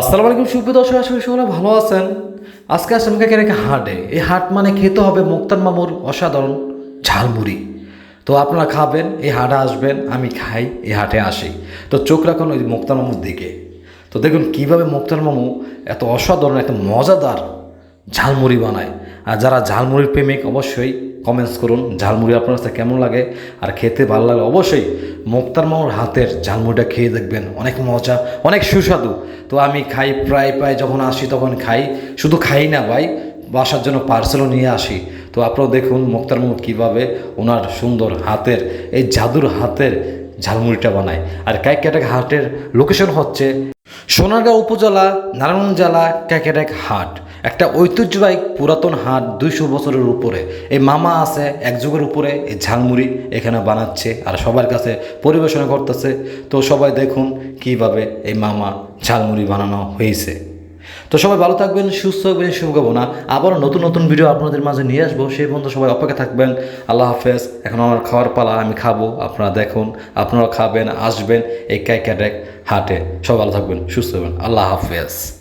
আসসালামু আলাইকুম, সুপ্রিয় দর্শক আসলে সকলে ভালো আছেন। আজকে আসলাম কে রেখে হাটে। এই হাট মানে খেতে হবে মুক্তার মামুর অসাধারণ ঝালমুড়ি। তো আপনারা খাবেন, এই হাটে আসবেন, আমি খাই, এই হাটে আসি। তো চোখ রাখুন ওই মুক্তার মামুর দিকে। তো দেখুন কীভাবে মুক্তার মামু এত অসাধারণ, এত মজাদার ঝালমুড়ি বানায়। আর যারা ঝালমুড়ির প্রেমিক, অবশ্যই কমেন্টস করুন, ঝালমুড়ি আপনার কাছে কেমন লাগে? আর খেতে ভালো লাগে অবশ্যই মুক্তার মামুর হাতের ঝালমুড়িটা খেয়ে দেখবেন। অনেক মজা, অনেক সুস্বাদু। তো আমি খাই, প্রায় প্রায় যখন আসি তখন খাই। শুধু খাই না ভাই, বাসার জন্য পার্সেলও নিয়ে আসি। তো আপনারাও দেখুন মুক্তার মামু কীভাবে ওনার সুন্দর হাতের, এই জাদুর হাতের ঝালমুড়িটা বানায়। আর ক্যাকেটাক হাটের লোকেশন হচ্ছে সোনারগাঁও উপজেলা নারায়ণ জেলা ক্যাকেটাক হাট। একটা ঐতিহ্যবাহী পুরাতন হাট দুইশো বছরের উপরে। এই মামা আছে এক যুগের উপরে, এই ঝালমুড়ি এখানে বানাচ্ছে আর সবার কাছে পরিবেশনা করতেছে। তো সবাই দেখুন কীভাবে এই মামা ঝালমুড়ি বানানো হয়েছে। তো সবাই ভালো থাকবেন, সুস্থ থাকবেন শুভকামনা আবারও নতুন নতুন ভিডিও আপনাদের মাঝে নিয়ে আসব। সেই পর্যন্ত সবাই অপেক্ষা থাকবেন। আল্লাহ হাফেজ। এখন আমার খাওয়ার পালা আমি খাব। আপনারা দেখুন আপনারা খাবেন, আসবেন এই ক্যাকেটেক হাটে। সবাই ভালো থাকবেন, সুস্থ থাকবেন। আল্লাহ হাফেজ।